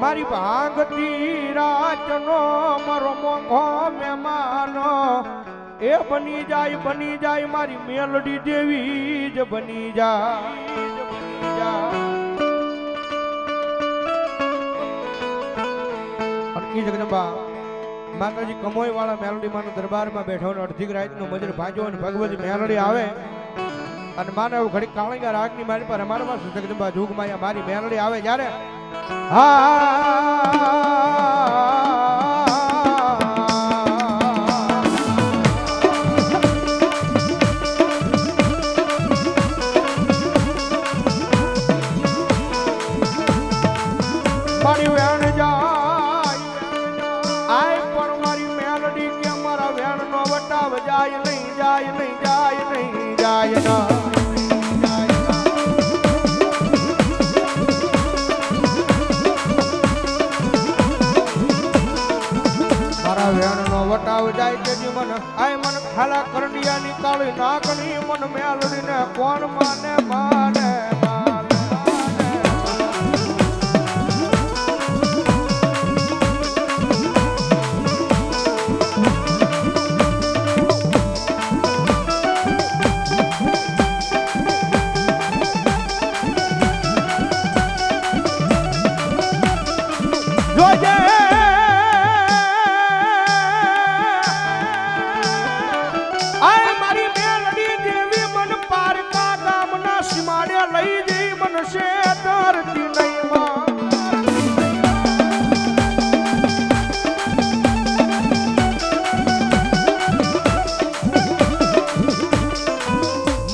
મારી ભાગતી રાતનો મારો મોંઘો મહેમાનો. એ બની જાય બની જાય, મારી મેલડી દેવી જ બની જાય. ઈ જગદંબા, માતાજી કમોઈ વાળા મેલડી માનો દરબારમાં બેઠો ને અડધી રાતનો મજર ભાજો અને ભગવતી મેલડી આવે. અને માનવ ઘડી કાળીગા રાગની મારી પર અમારા જગદંબા જોગમાં મારી મેલડી આવે જ્યારે જાય નહીં જાય નહીં જાય ના. વટાવ જાય તેજી મન. આય મન ખાલા કરડિયા ની કાળી નાકની મન મેલડી ને કોણ માને માને?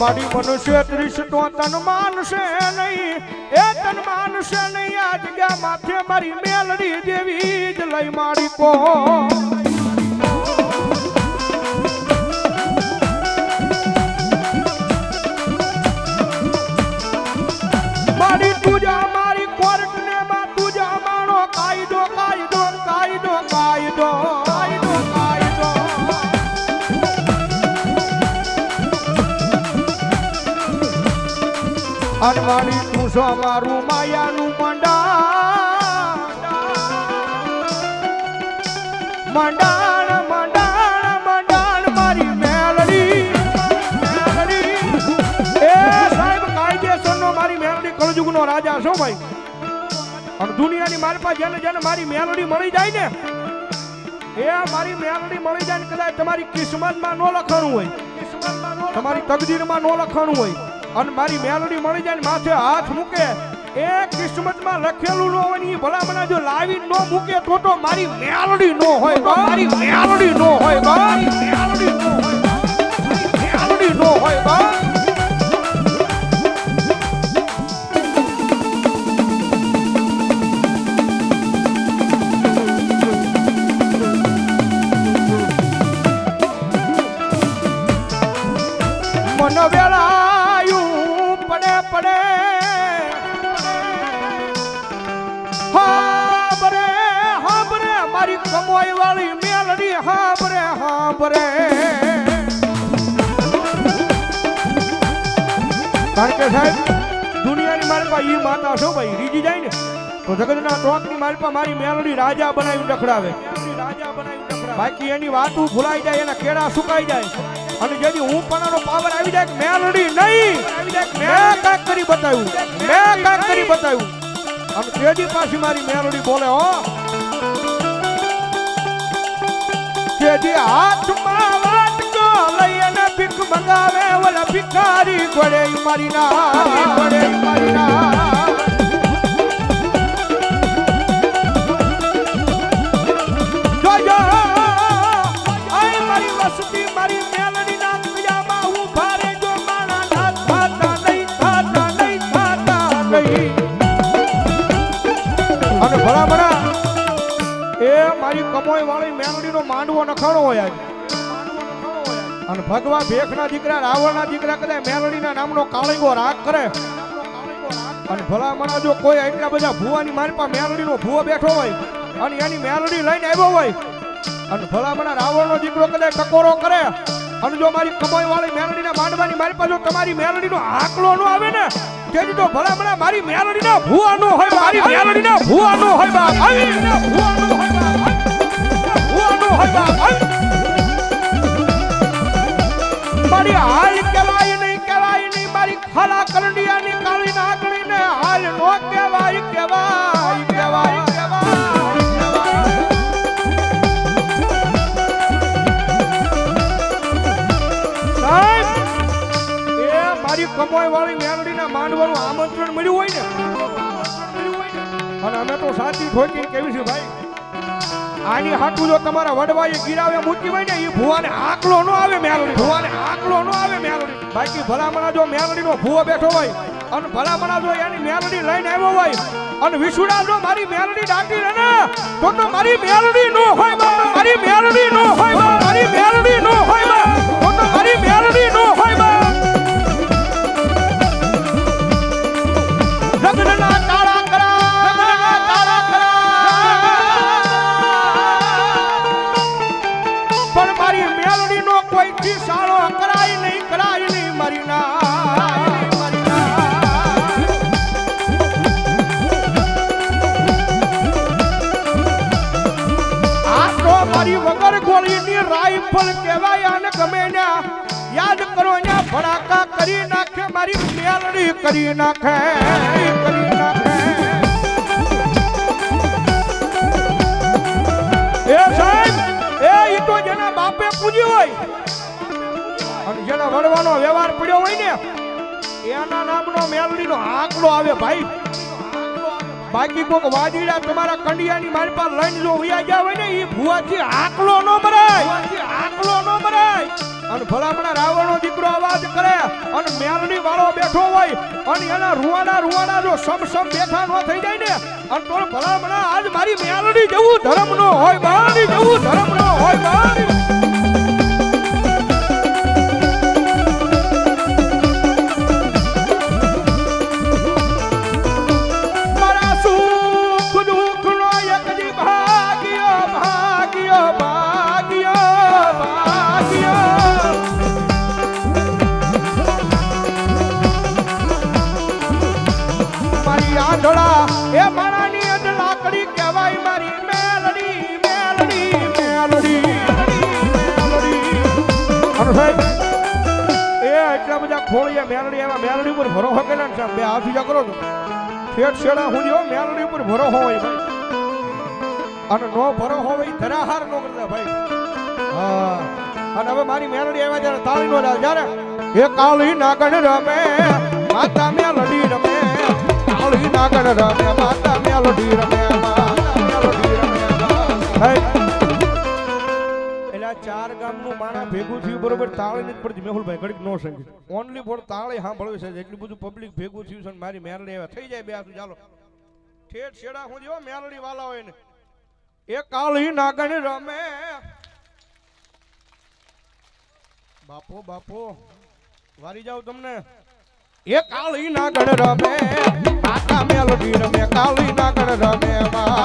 મારી મનુષ્ય ત્રીસ તો તન માનશે નહીં. એ તન માનશે નહીં. આ જગ્યા માથે મારી મેલડી દેવી જ લઈ મારી કો મારી તુજા, મારી કોર્ટ ને માં તુજા માનો કાયદો કાયદો કાયદો કાયદો કાયદો. અનવાણી તું છો મારું માયાનું મંડા મંડાણ મંડાણ મંડાણ મારી મેલડી. એ સાહેબ, કાયદેસરનો મારી મેલડી કળજુગનો રાજા છો દુનિયાની મારી પાસે જેને જેને મારી મેલડી મળી જાય ને, એ મારી મેલડી મળી જાય ને કદાચ તમારી કિસ્મતમાં ન લખવાનું હોય. તમારી તકદીરમાં ન લખવાનું હોય. અને મારી મેલોડી મળી જાય માથે હાથ મૂકે. એ કિસ્મતમાં લખેલું ન હોય ને ભલા ભલામણા જો લાવી ન મૂકે તો તો મારી મેલોડી ન હોય તો મારી મેલોડી ન હોય તો કમોઈ વાળી મેલડી હાબરે હાબરે કારણ કે સાહેબ, દુનિયાની મારી પાસે ઈ માતા છો ભાઈ, રીજી જાય ને, તો જગતના ટોકની મારી પાસે મારી મેલડી રાજા બનાવી ડખડાવે. બાકી એની વાતું ભૂલાઈ જાય, એના કેળા સુકાઈ જાય. અને જેથી હું પણાનો પાવર આવી જાય મેલડી નહીં. મેં કાંક કરી બતાવ્યું. મેં કાંક કરી બતાવ્યું. અને તેજી પાછી મારી મેલડી બોલે, હો તેજી હાથમાં વાટકો લઈ અને ભીખ મંગાવે, ઓલા ભિખારી ઘોડે મારી ના ઘોડે મારી ના. મારી કમોય વાળી મેલડીનો માંડવો નખાણો હોય આજ. અને ભગવા ભેખના દીકરા રાવણના દીકરા કદાચ મેલડીના નામનો કાળીગો રાગ કરે? અને ભલામણા જો કોઈ એટલા બધા ભૂવાની મારી પાસે મેલડીનો ભૂવો બેઠો હોય અને એની મેલડી લઈને આવ્યો હોય અને ભલામણા રાવણનો દીકરો કદાચ ટકોરો કરે અને જો મારી કમાઈ વાળી મેલડીને માંડવાની મારી પાસે તમારી મેલડીનો આંકડો ન આવે ને તેની તો ભલામણા મારી મેલડીના ભૂવાનો હોય મારી મેલડીના ભૂવાનો હોય બા આવી ભૂવાનો હોય મારી હાલ કહેવાય નહીં કહેવાય મારી ખાલા કરંડિયાની કાળી હાલ નો? મારી કમાઈ વાળી માંડવાનું આમંત્રણ મળ્યું હોય તો સાચી ઠોકી કેવી છે ભાઈ? આની હાટું જો તમારા વડવાએ ગીરાવે, મૂકી હોય ને એ ભુવાને આકલો નો આવે મેલડી. ભુવાને આકલો નો આવે મેલડી. બાકી ભલામણા જો મેલડીનો ભૂવો બેઠો હોય, અને ભલામણા જો એની મેલડી લઈને આવ્યો હોય, અને વિશુડા જો મારી મેલડી ડાકી રહે ને, તો તો મારી મેલડી નો હોય મારી મેલડી નો હોય મારી મેલડી નો હોય તો તો મારી મેલડી નો હોય લગ્નના રાઈફલ કહેવાય અને ગમે યાદ કરો ને ભડાકા કરી નાખે, મારી મેલડી કરી નાખે કરી નાખે. એ તો જેના બાપે પૂજી હોય જેના વડવાનો વ્યવહાર પડ્યો હોય ને, એના નામનો મેલડીનો આંકડો આવે ભાઈ. બાકી કોક વાદીડા તમારા કંડિયાની મારી પાસે લઈને જો ઉયા ગયા હોય ને એ ભુવાથી આકલો નો ભરાય. આકલો નો ભરાય. અને ભલામણા રાવણનો દીકરો અવાજ કરે, અને મેલડી વાળો બેઠો હોય, અને એના રૂવાડા રૂવાડા જો સમ સમ બેઠા નો થઈ જાય ને, અને તો ભલામણા આજ મારી મેલડી જેવું ધર્મ નો હોય બહારી જેવું ધર્મ નો હોય મારી મેલડી એવા મેલડી ઉપર ભરો કર્યા ને સાહેબ, બે હાથ ઊંચા કરો છો. ઠેઠ છેડા હું જો મેલડી ઉપર ભરો હોય ભાઈ. અને નો ભરો હોય ધરાહાર નો કરતા ભાઈ. હા. અને હવે મારી મેલડી આવ્યા જયારે તાળી નો જાય જયારે એ કાળી નાગણ રમે, માતા મેલડી રમે. કાળી નાગણ રમે, માતા મેલડી રમે, માતા મેલડી રમે. ભેગું થયું, બરોબર તાળી નથી પડતી મેહુલભાઈ, ઘડીક નો સંગીત. ઓનલી ફોર તાળી સાંભળવી છે એટલું બધું પબ્લિક ભેગું થયું છે મારી મેરડી આવ્યા થઈ જાય બે આસુ ચાલો. ઠેઠ છેડા હું જેવો મેરડી વાલા હોય ને. એ કાળી નાગણ રમે. બાપો બાપો, વારી જાવ તમને. એ કાળી નાગણ રમે. માતા મેલડી રમે, કાળી નાગણ રમે. કાળી